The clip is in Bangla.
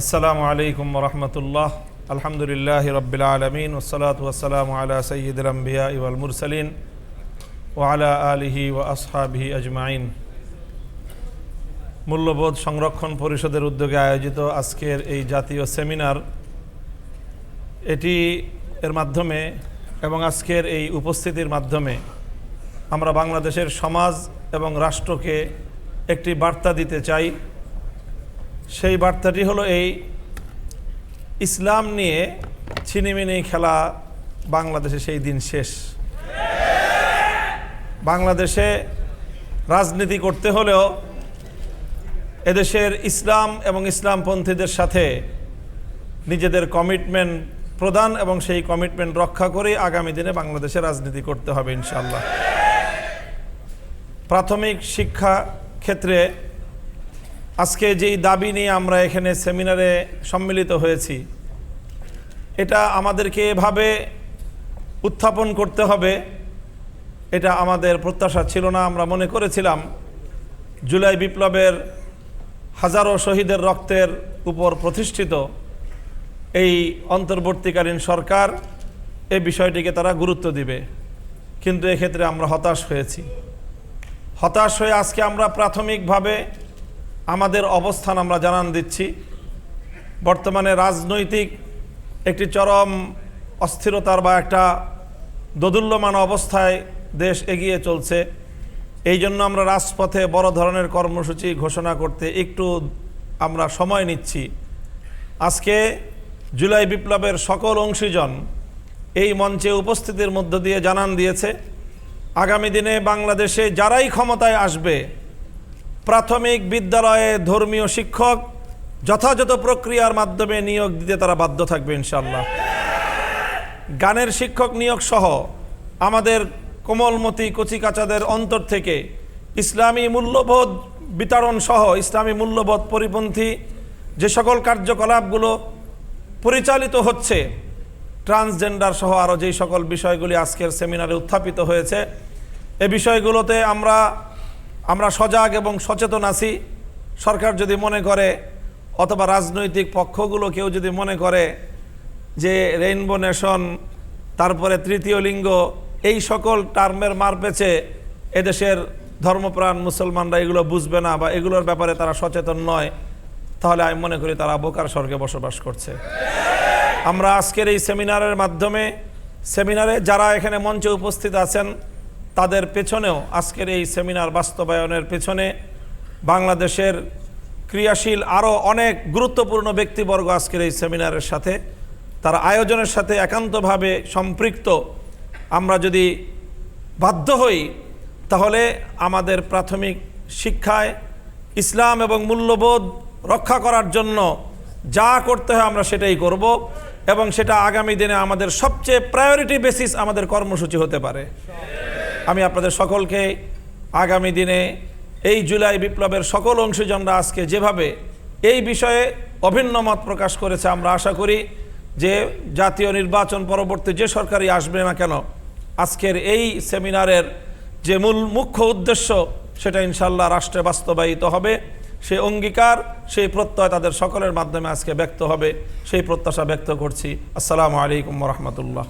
আসসালামু আলাইকুম রহমতুল্লাহ। আলহামদুলিল্লাহ রবিল আলমিন ওসলাত ওসালাম আলা সঈদুল আম্বিয়া ইউল মুরসালিন ওয়ালা আলিহি ও আসহাবিহি আজমাইন। মূল্যবোধ সংরক্ষণ পরিষদের উদ্যোগে আয়োজিত আজকের এই জাতীয় সেমিনার, এটি এর মাধ্যমে এবং আজকের এই উপস্থিতির মাধ্যমে আমরা বাংলাদেশের সমাজ এবং রাষ্ট্রকে একটি বার্তা দিতে চাই। সেই বার্তাটি হলো এই ইসলাম নিয়ে ছিনিমিনি খেলা বাংলাদেশে সেই দিন শেষ। বাংলাদেশে রাজনীতি করতে হলেও এদেশের ইসলাম এবং ইসলামপন্থীদের সাথে নিজেদের কমিটমেন্ট প্রদান এবং সেই কমিটমেন্ট রক্ষা করে আগামী দিনে বাংলাদেশে রাজনীতি করতে হবে ইনশাল্লাহ প্রাথমিক শিক্ষা ক্ষেত্রে আজকে যেই দাবি নিয়ে আমরা এখানে সেমিনারে সম্মিলিত হয়েছি, এটা আমাদেরকে এভাবে উত্থাপন করতে হবে, এটা আমাদের প্রত্যাশা ছিল না। আমরা মনে করেছিলাম জুলাই বিপ্লবের হাজারো শহীদের রক্তের উপর প্রতিষ্ঠিত এই অন্তর্বর্তীকালীন সরকার এ বিষয়টিকে তারা গুরুত্ব দিবে। কিন্তু এক্ষেত্রে আমরা হতাশ হয়েছি। হতাশ হয়ে আজকে আমরা প্রাথমিকভাবে আমাদের অবস্থান আমরা জানান দিচ্ছি। বর্তমানে রাজনৈতিক একটি চরম অস্থিরতার বা একটা দোদুল্যমান অবস্থায় দেশ এগিয়ে চলছে। এই জন্য আমরা রাজপথে বড় ধরনের কর্মসূচি ঘোষণা করতে একটু আমরা সময় নিচ্ছি। আজকে জুলাই বিপ্লবের সকল অংশীজন এই মঞ্চে উপস্থিতির মধ্য দিয়ে জানান দিয়েছে, আগামী দিনে বাংলাদেশে যারাই ক্ষমতায় আসবে প্রাথমিক বিদ্যালয়ে ধর্মীয় শিক্ষক যথাযথ প্রক্রিয়ার মাধ্যমে নিয়োগ দিতে তারা বাধ্য থাকবে ইনশাল্লাহ গানের শিক্ষক নিয়োগ সহ আমাদের কোমলমতি কচিকাচাদের অন্তর থেকে ইসলামী মূল্যবোধ বিতরণ সহ ইসলামী মূল্যবোধ পরিপন্থী যে সকল কার্যকলাপগুলো পরিচালিত হচ্ছে, ট্রান্সজেন্ডার সহ আরও যেই সকল বিষয়গুলি আজকের সেমিনারে উত্থাপিত হয়েছে, এ বিষয়গুলোতে আমরা আমরা সজাগ এবং সচেতন আছি। সরকার যদি মনে করে, অথবা রাজনৈতিক পক্ষগুলো কেউ যদি মনে করে যে রেইনবো নেশন, তারপরে তৃতীয় লিঙ্গ, এই সকল টার্মের মার পেছে এদেশের ধর্মপ্রাণ মুসলমানরা এগুলো বুঝবে না বা এগুলোর ব্যাপারে তারা সচেতন নয়, তাহলে আমি মনে করি তারা বোকার স্বর্গে বসবাস করছে। আমরা আজকের এই সেমিনারের মাধ্যমে, সেমিনারে যারা এখানে মঞ্চে উপস্থিত আছেন তাদের পেছনেও আজকের এই সেমিনার বাস্তবায়নের পেছনে বাংলাদেশের ক্রিয়াশীল আরও অনেক গুরুত্বপূর্ণ ব্যক্তিবর্গ আজকের এই সেমিনারের সাথে। তার আয়োজনের সাথে একান্তভাবে সম্পৃক্ত আমরা যদি বাধ্য হই, তাহলে আমাদের প্রাথমিক শিক্ষায় ইসলাম এবং মূল্যবোধ রক্ষা করার জন্য যা করতে হয় আমরা সেটাই করব এবং সেটা আগামী দিনে আমাদের সবচেয়ে প্রায়োরিটি বেসিস আমাদের কর্মসূচি হতে পারে। আমি আপনাদের সকলকে আগামী দিনে এই জুলাই বিপ্লবের সকল অংশীজনরা আজকে যেভাবে এই বিষয়ে অভিন্ন মত প্রকাশ করেছে, আমরা আশা করি যে জাতীয় নির্বাচন পরবর্তী যে সরকারই আসবে না কেন, আজকের এই সেমিনারের যে মূল মুখ্য উদ্দেশ্য সেটা ইনশাল্লাহ রাষ্ট্রে বাস্তবায়িত হবে। সেই অঙ্গীকার, সেই প্রত্যয় তাদের সকলের মাধ্যমে আজকে ব্যক্ত হবে। সেই প্রত্যাশা ব্যক্ত করছি। আসসালামু আলাইকুম রহমতুল্লাহ।